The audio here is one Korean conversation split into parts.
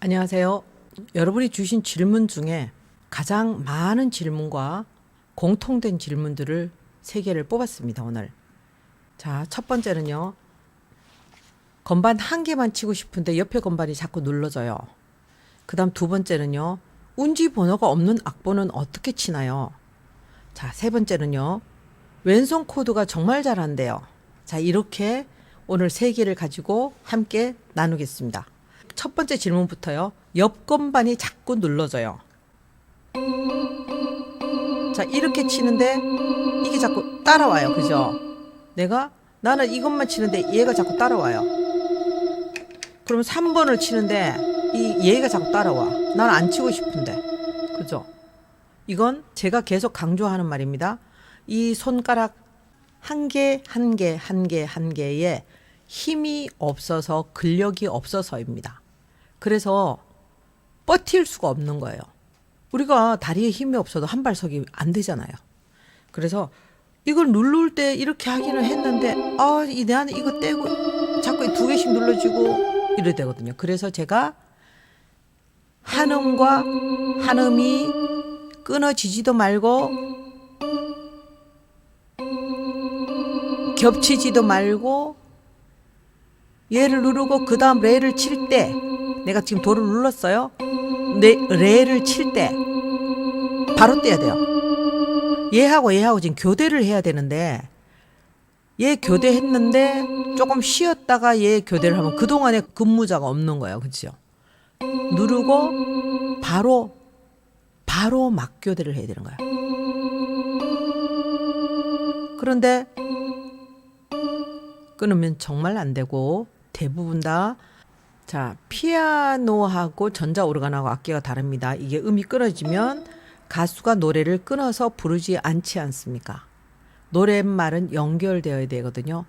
안녕하세요. 여러분이 주신 질문 중에 가장 많은 질문과 공통된 질문들을 세 개를 뽑았습니다, 오늘. 자, 첫 번째는요. 건반 한 개만 치고 싶은데 옆에 건반이 자꾸 눌러져요. 그 다음 두 번째는요. 운지 번호가 없는 악보는 어떻게 치나요? 자, 세 번째는요. 왼손 코드가 정말 잘한대요. 자, 이렇게 오늘 세 개를 가지고 함께 나누겠습니다. 첫 번째 질문부터요. 옆 건반이 자꾸 눌러져요. 자, 이렇게 치는데 이게 자꾸 따라와요. 그죠? 내가 나는 이것만 치는데 얘가 자꾸 따라와요. 그럼 3번을 치는데 이 얘가 자꾸 따라와. 나는 안 치고 싶은데. 그죠? 이건 제가 계속 강조하는 말입니다. 이 손가락 한 개, 한 개, 한 개, 한 개에 힘이 없어서 근력이 없어서입니다. 그래서 버틸 수가 없는 거예요. 우리가 다리에 힘이 없어도 한 발석이 안 되잖아요. 그래서 이걸 누를 때 이렇게 하기는 했는데 아, 이 내 안에 이거 떼고 자꾸 두 개씩 눌러지고 이래 되거든요. 그래서 제가 한음과 한음이 끊어지지도 말고 겹치지도 말고 얘를 누르고 그 다음 레를 칠 때 내가 지금 도를 눌렀어요. 네, 레를 칠 때 바로 떼야 돼요. 얘하고 얘하고 지금 교대를 해야 되는데 얘 교대했는데 조금 쉬었다가 얘 교대를 하면 그동안에 근무자가 없는 거예요. 그렇죠? 누르고 바로 바로 막 교대를 해야 되는 거예요. 그런데 끊으면 정말 안 되고 대부분 다 자, 피아노하고 전자 오르간하고 악기가 다릅니다. 이게 음이 끊어지면 가수가 노래를 끊어서 부르지 않지 않습니까? 노랫말은 연결되어야 되거든요.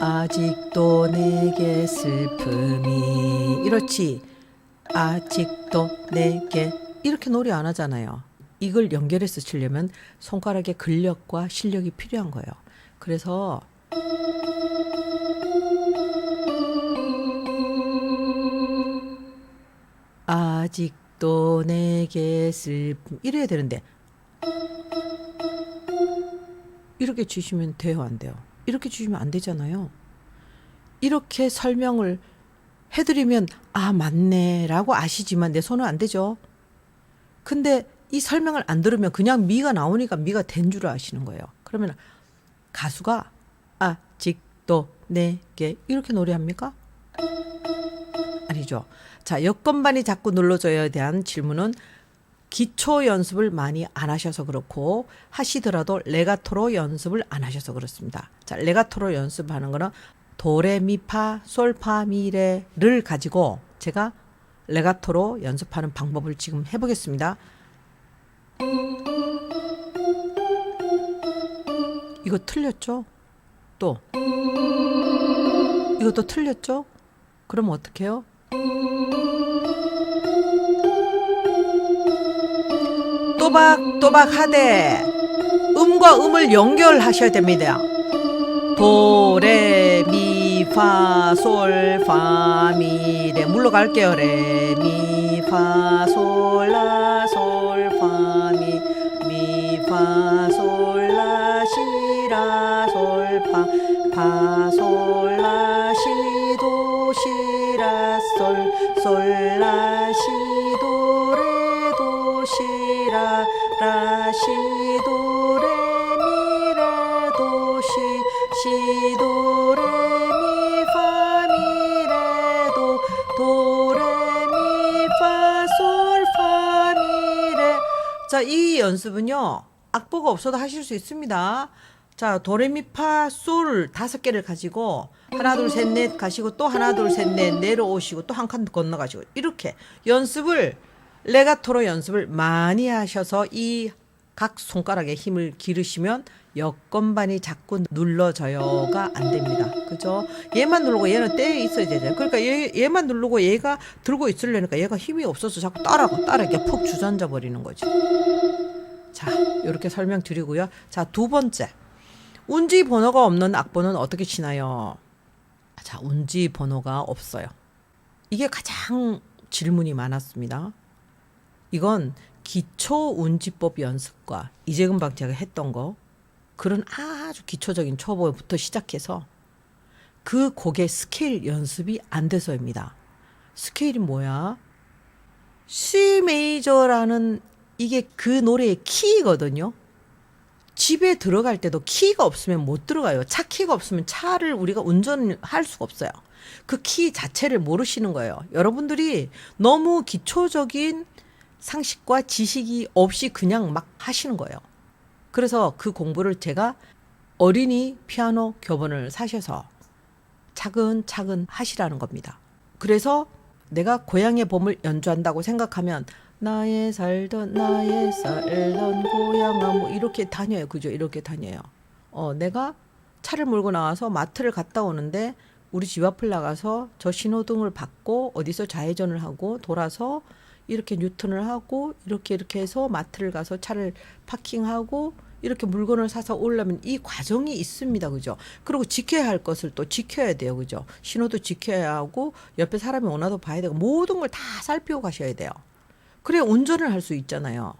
아직도 내게 슬픔이 이렇지. 아직도 내게 이렇게 노래 안 하잖아요. 이걸 연결해서 치려면 손가락의 근력과 실력이 필요한 거예요. 그래서 아직도 내게 슬픔. 이래야 되는데. 이렇게 주시면 돼요 안 돼요? 이렇게 주시면 안 되잖아요. 이렇게 설명을 해드리면 아 맞네라고 아시지만 내 손은 안 되죠. 근데 이 설명을 안 들으면 그냥 미가 나오니까 미가 된 줄 아시는 거예요. 그러면 가수가 아직도 내게 이렇게 노래합니까? 아니죠. 자, 여건반이 자꾸 눌러져야 대한 질문은 기초 연습을 많이 안 하셔서 그렇고 하시더라도 레가토로 연습을 안 하셔서 그렇습니다. 자, 레가토로 연습하는 거는 도레미파 솔파미레를 가지고 제가 레가토로 연습하는 방법을 지금 해보겠습니다. 이거 틀렸죠? 또 이것도 틀렸죠? 그럼 어떻게 해요? 또박또박 하되 음과 음을 연결하셔야 됩니다. 도레미파솔파미레 물러갈게요. 레미파솔 파솔라시라솔파 파솔라시도 시라솔 솔라시도 레도 시라 라시도 레미레도 시 시도 레미 파미레도 도레미 파솔 파미레 자, 이 연습은요. 악보가 없어도 하실 수 있습니다. 자, 도레미파 솔 다섯 개를 가지고 하나 둘 셋 넷 가시고 또 하나 둘 셋 넷 내려오시고 또 한 칸 건너가시고 이렇게 연습을 레가토로 연습을 많이 하셔서 이 각 손가락에 힘을 기르시면 여건반이 자꾸 눌러져요가 안 됩니다. 그죠? 얘만 누르고 얘는 떼에 있어야 되잖아요. 그러니까 얘, 얘만 누르고 얘가 들고 있으려니까 얘가 힘이 없어서 자꾸 따라가 따라 이렇게 푹 주저앉아 버리는 거죠. 자, 이렇게 설명드리고요. 자, 두 번째. 운지 번호가 없는 악보는 어떻게 치나요? 자, 운지 번호가 없어요. 이게 가장 질문이 많았습니다. 이건 기초 운지법 연습과 이재근 제가 했던 거 그런 아주 기초적인 초보부터 시작해서 그 곡의 스케일 연습이 안 돼서입니다. 스케일이 뭐야? C 메이저라는 이게 그 노래의 키거든요. 집에 들어갈 때도 키가 없으면 못 들어가요. 차 키가 없으면 차를 우리가 운전할 수가 없어요. 그 키 자체를 모르시는 거예요. 여러분들이 너무 기초적인 상식과 지식이 없이 그냥 막 하시는 거예요. 그래서 그 공부를 제가 어린이 피아노 교본을 사셔서 차근차근 하시라는 겁니다. 그래서 내가 고향의 봄을 연주한다고 생각하면 나의 살던 나의 살던 고향아 뭐 이렇게 다녀요. 그죠? 이렇게 다녀요. 어, 내가 차를 몰고 나와서 마트를 갔다 오는데 우리 집 앞을 나가서 저 신호등을 받고 어디서 좌회전을 하고 돌아서 이렇게 뉴턴을 하고 이렇게 이렇게 해서 마트를 가서 차를 파킹하고 이렇게 물건을 사서 오려면 이 과정이 있습니다. 그죠? 그리고 지켜야 할 것을 또 지켜야 돼요. 그죠? 신호도 지켜야 하고 옆에 사람이 오나도 봐야 되고 모든 걸 다 살피고 가셔야 돼요. 그래 운전을 할 수 있잖아요.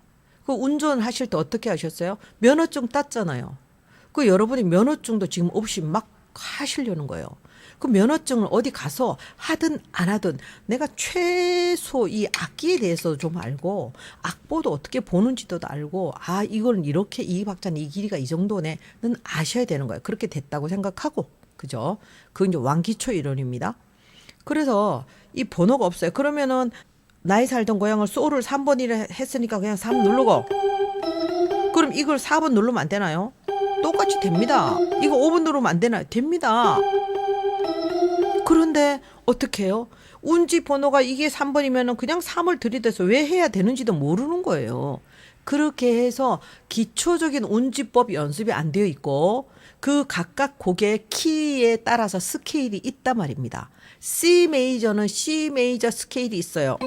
그 운전하실 때 어떻게 하셨어요? 면허증 땄잖아요. 그 여러분이 면허증도 지금 없이 막 하시려는 거예요. 그 면허증을 어디 가서 하든 안 하든 내가 최소 이 악기에 대해서 좀 알고 악보도 어떻게 보는지도 알고 아 이걸 이렇게 이 박자는 이 길이가 이 정도네는 아셔야 되는 거예요. 그렇게 됐다고 생각하고 그죠? 그건 이제 왕기초 이론입니다. 그래서 이 번호가 없어요. 그러면은 나이 살던 고향을 소를 3번이라 했으니까 그냥 3 누르고 그럼 이걸 4번 누르면 안 되나요? 똑같이 됩니다. 이거 5번 누르면 안 되나요? 됩니다. 그런데 어떻게 해요? 운지 번호가 이게 3번이면 그냥 3을 들이대서 왜 해야 되는지도 모르는 거예요. 그렇게 해서 기초적인 운지법 연습이 안 되어 있고 그 각각 곡의 키에 따라서 스케일이 있단 말입니다. C 메이저는 C 메이저 스케일이 있어요.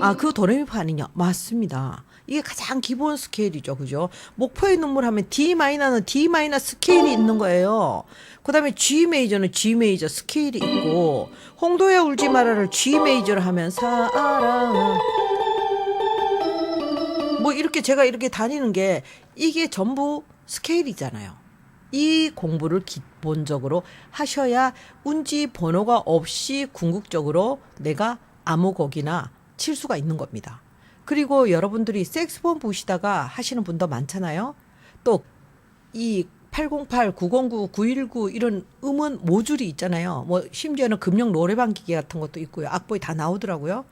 아, 그 도레미파 아니냐? 맞습니다. 이게 가장 기본 스케일이죠. 그죠? 목포의 눈물 하면 D 마이너는 D 마이너 스케일이 있는 거예요. 그다음에 G 메이저는 G 메이저 스케일이 있고 홍도야 울지 마라를 G 메이저로 하면 사랑 뭐 이렇게 제가 이렇게 다니는 게 이게 전부 스케일이잖아요. 이 공부를 기본적으로 하셔야 운지 번호가 없이 궁극적으로 내가 아무 곡이나 칠 수가 있는 겁니다. 그리고 여러분들이 색스폰 보시다가 하시는 분도 많잖아요. 또 이 808, 909, 919 이런 음원 모듈이 있잖아요. 뭐 심지어는 금령 노래방 기계 같은 것도 있고요. 악보에 다 나오더라고요.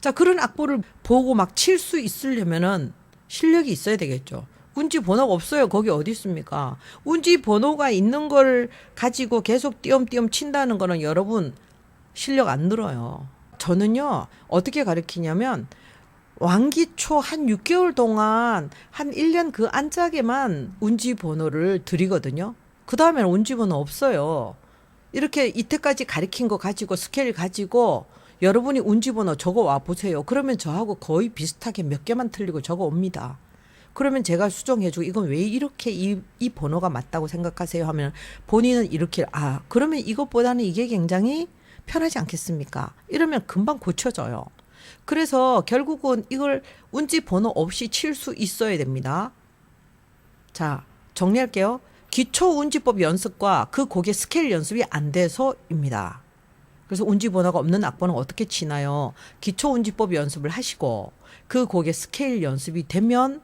자, 그런 악보를 보고 막 칠 수 있으려면은 실력이 있어야 되겠죠. 운지 번호가 없어요. 거기 어디 있습니까? 운지 번호가 있는 걸 가지고 계속 띄엄띄엄 친다는 거는 여러분 실력 안 늘어요. 저는요, 어떻게 가르치냐면 왕기초 한 6개월 동안 한 1년 그 안짝에만 운지 번호를 드리거든요. 그 다음에는 운지 번호 없어요. 이렇게 이때까지 가르친 거 가지고 스케일 가지고 여러분이 운지 번호 적어 와 보세요. 그러면 저하고 거의 비슷하게 몇 개만 틀리고 적어 옵니다. 그러면 제가 수정해주고 이건 왜 이렇게 이, 이 번호가 맞다고 생각하세요 하면 본인은 이렇게 아 그러면 이것보다는 이게 굉장히 편하지 않겠습니까? 이러면 금방 고쳐져요. 그래서 결국은 이걸 운지 번호 없이 칠 수 있어야 됩니다. 자, 정리할게요. 기초 운지법 연습과 그 곡의 스케일 연습이 안 돼서입니다. 그래서 운지 번호가 없는 악보는 어떻게 치나요? 기초 운지법 연습을 하시고 그 곡의 스케일 연습이 되면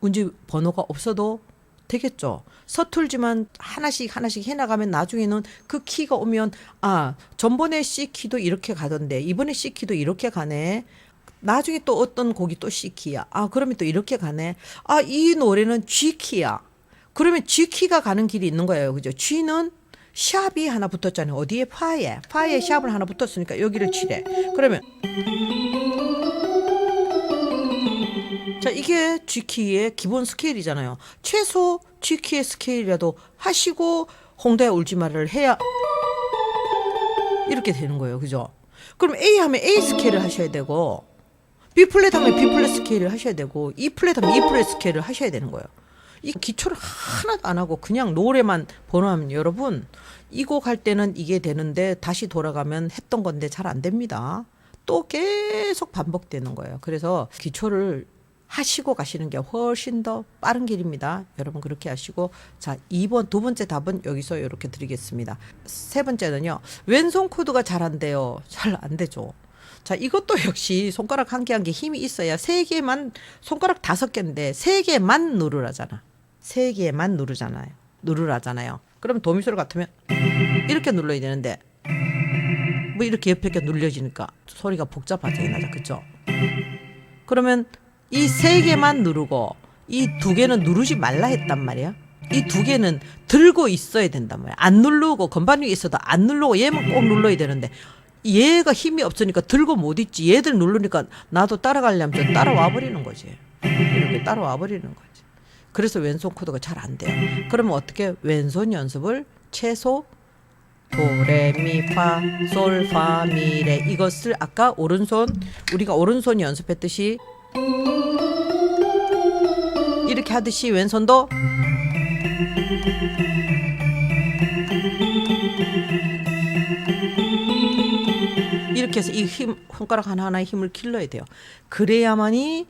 운지 번호가 없어도 되겠죠. 서툴지만 하나씩 하나씩 해나가면 나중에는 그 키가 오면 아 전번에 C 키도 이렇게 가던데 이번에 C 키도 이렇게 가네. 나중에 또 어떤 곡이 또 C 키야. 아 그러면 또 이렇게 가네. 아 이 노래는 G 키야. 그러면 G 키가 가는 길이 있는 거예요. 그죠? G는 샵이 하나 붙었잖아요. 어디에 파에 파에 샵을 하나 붙었으니까 여기를 치래. 그러면 자, 이게 G키의 기본 스케일이잖아요. 최소 G키의 스케일이라도 하시고 홍대 울지 마를 해야 이렇게 되는 거예요. 그죠? 그럼 A 하면 A 스케일을 하셔야 되고 B 플랫 하면 B 플랫 스케일을 하셔야 되고 E 플랫 하면 E 플랫 스케일을 하셔야 되는 거예요. 이 기초를 하나도 안 하고 그냥 노래만 번호하면 여러분 이 곡 할 때는 이게 되는데 다시 돌아가면 했던 건데 잘 안 됩니다. 또 계속 반복되는 거예요. 그래서 기초를 하시고 가시는 게 훨씬 더 빠른 길입니다. 여러분 그렇게 하시고 자 2번 두 번째 답은 여기서 이렇게 드리겠습니다. 세 번째는요. 왼손 코드가 잘 안 돼요. 잘 안 되죠. 자 이것도 역시 손가락 한 개 한 개 힘이 있어야 세 개만 손가락 다섯 개인데 세 개만 누르라잖아. 세 개만 누르잖아요. 누르라잖아요. 그러면 도미소리 같으면 이렇게 눌러야 되는데 뭐 이렇게 옆에 게 눌려지니까 소리가 복잡하게 나죠. 그죠? 그러면 이 세 개만 누르고 이 두 개는 누르지 말라 했단 말이야. 이 두 개는 들고 있어야 된단 말이야. 안 누르고 건반 위에 있어도 안 누르고 얘만 꼭 눌러야 되는데 얘가 힘이 없으니까 들고 못 있지. 얘들 누르니까 나도 따라가려면 좀 따라와 버리는 거지. 이렇게 따라와 버리는 거지. 그래서 왼손 코드가 잘 안 돼요. 그러면 어떻게 왼손 연습을 최소 도레미파 솔파미레 이것을 아까 오른손 우리가 오른손 연습했듯이 이렇게 하듯이 왼손도 이렇게 해서 이 힘 손가락 하나하나의 힘을 길러야 돼요. 그래야만이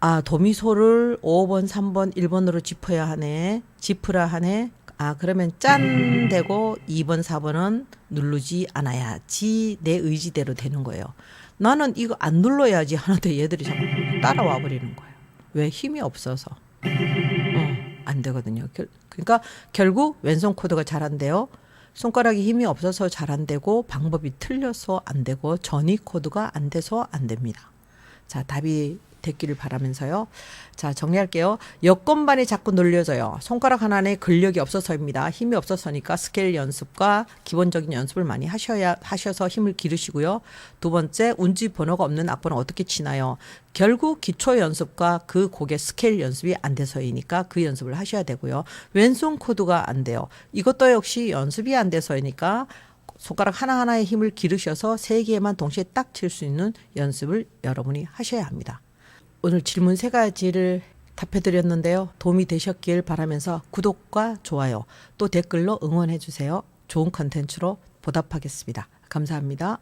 아 도미소를 5번, 3번, 1번으로 짚어야 하네. 짚으라 하네. 아 그러면 짠 되고 2번, 4번은 누르지 않아야지 내 의지대로 되는 거예요. 나는 이거 안 눌러야지 하는데 얘들이 자꾸 따라와 버리는 거예요. 왜 힘이 없어서. 어, 안 되거든요. 결- 그러니까 결국 왼손 코드가 잘 안 돼요. 손가락이 힘이 없어서 잘 안 되고 방법이 틀려서 안 되고 전이 코드가 안 돼서 안 됩니다. 자, 답이 됐기를 바라면서요. 자, 정리할게요. 여건반이 자꾸 늘려져요. 손가락 하나에 근력이 없어서입니다. 힘이 없어서니까 스케일 연습과 기본적인 연습을 많이 하셔야 하셔서 힘을 기르시고요. 두 번째, 운지 번호가 없는 악보는 어떻게 치나요? 결국 기초 연습과 그 곡의 스케일 연습이 안 돼서이니까 그 연습을 하셔야 되고요. 왼손 코드가 안 돼요. 이것도 역시 연습이 안 돼서이니까 손가락 하나하나의 힘을 기르셔서 세 개만 동시에 딱 칠 수 있는 연습을 여러분이 하셔야 합니다. 오늘 질문 세 가지를 답해 드렸는데요. 도움이 되셨길 바라면서 구독과 좋아요 또 댓글로 응원해 주세요. 좋은 컨텐츠로 보답하겠습니다. 감사합니다.